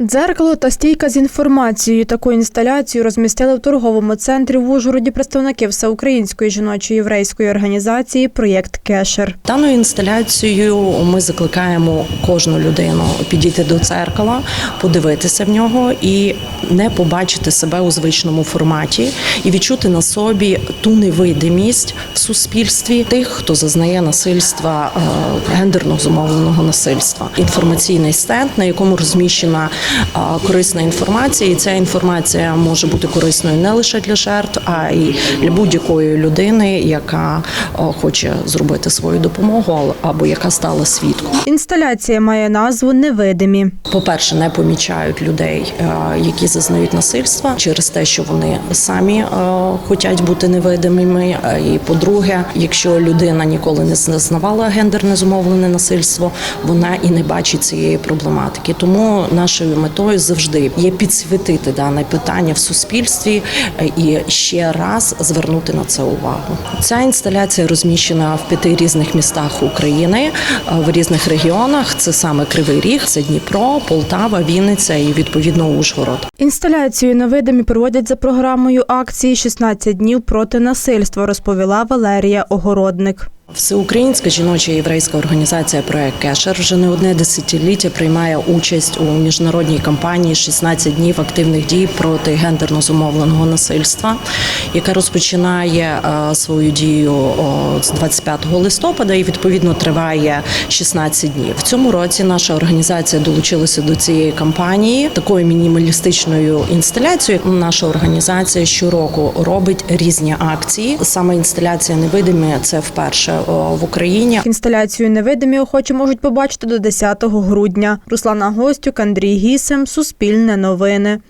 Дзеркало та стійка з інформацією. Таку інсталяцію розмістили в торговому центрі в Ужгороді представники всеукраїнської жіночої єврейської організації Проєкт Кешер. Даною інсталяцією ми закликаємо кожну людину підійти до дзеркала, подивитися в нього і не побачити себе у звичному форматі, і відчути на собі ту невидимість суспільстві тих, хто зазнає насильства е, гендерно зумовленого насильства. Інформаційний стенд, на якому розміщена е, корисна інформація, і ця інформація може бути корисною не лише для жертв, а й для будь-якої людини, яка е, хоче зробити свою допомогу або яка стала свідком. Інсталяція має назву Невидимі. По-перше, не помічають людей, е, які зазнають насильства через те, що вони самі е, хочуть бути невидимими. І по-друге, якщо людина ніколи не зазнавала гендерне зумовлене насильство, вона і не бачить цієї проблематики. Тому нашою метою завжди є підсвітити дане питання в суспільстві е, і ще раз звернути на це увагу. Ця інсталяція розміщена в п'яти різних містах України в різних регіонах. Це саме Кривий Ріг, це Дніпро, Полтава, Вінниця і відповідно Ужгород. Інсталяцію на видимі проводять за програмою акції «16 днів проти насильства, розповіла Валерія Огородник. Всеукраїнська жіноча єврейська організація Проект Кешер вже не одне десятиліття приймає участь у міжнародній кампанії «16 днів активних дій проти гендерно зумовленого насильства, яка розпочинає е, свою дію з 25 листопада і відповідно триває 16 днів. В цьому році наша організація долучилася до цієї кампанії такою мінімалістичною інсталяцією. Наша організація щороку робить різні акції. Саме інсталяція невидимі це вперше в Україні. Інсталяцію невидимі охочі можуть побачити до 10 грудня. Руслана Гостюк, Андрій Гісем, Суспільне новини.